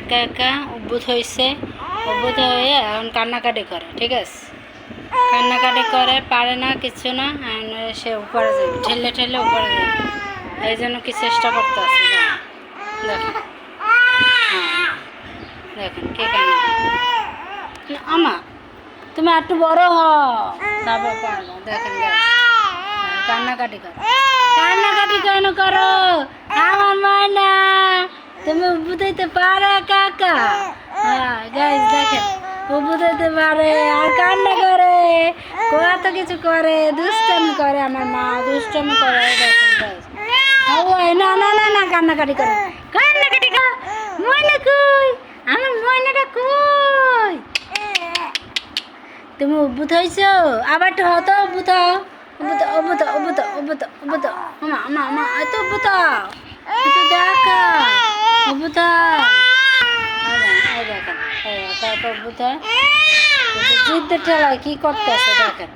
একা একা উদ্ভূত হয়েছে উদ্ভূত হয়ে এখন কান্নাকাটি করে, ঠিক আছে? কান্নাকাটি করে, পারে না, কিছু না সে উপরে যাবে ঠেলে ঠেলে উপরে যাবে এই জন্য কি চেষ্টা করতে আছে দেখেন। হ্যাঁ দেখেন, কে কান্না আমা, তুমি একটু বড় হও। তারপর দেখেন কান্নাকাটি করো। কান্নাকাটি কেন করো? বুঝাইতে পারে, কাকা? হ্যাঁ গাইজ দেখেন ও বুঝাইতে পারে, আর কান্না করে, কত কিছু করে, দুষ্টামি করে আমার মা, দুষ্টামি করে দেখেন না না না না, কান্নাকাটি করে। কান্নাকাটি কর, ময়না কই? আমার ময়নাটা কই? তুমি উদ্ভূত হয়েছো আবার একটু হতো উদ্ভূত। উদ্ভূত উদ্ভূত উদ্ভূত উদ্ভূত উদ্ভূত আমা আমা আমা এত উদ্ভূত দেখা। এই দেখেন। দেখেন উদ্ভূত যুদ্ধের ঠেলায় কি করতেছে দেখেন।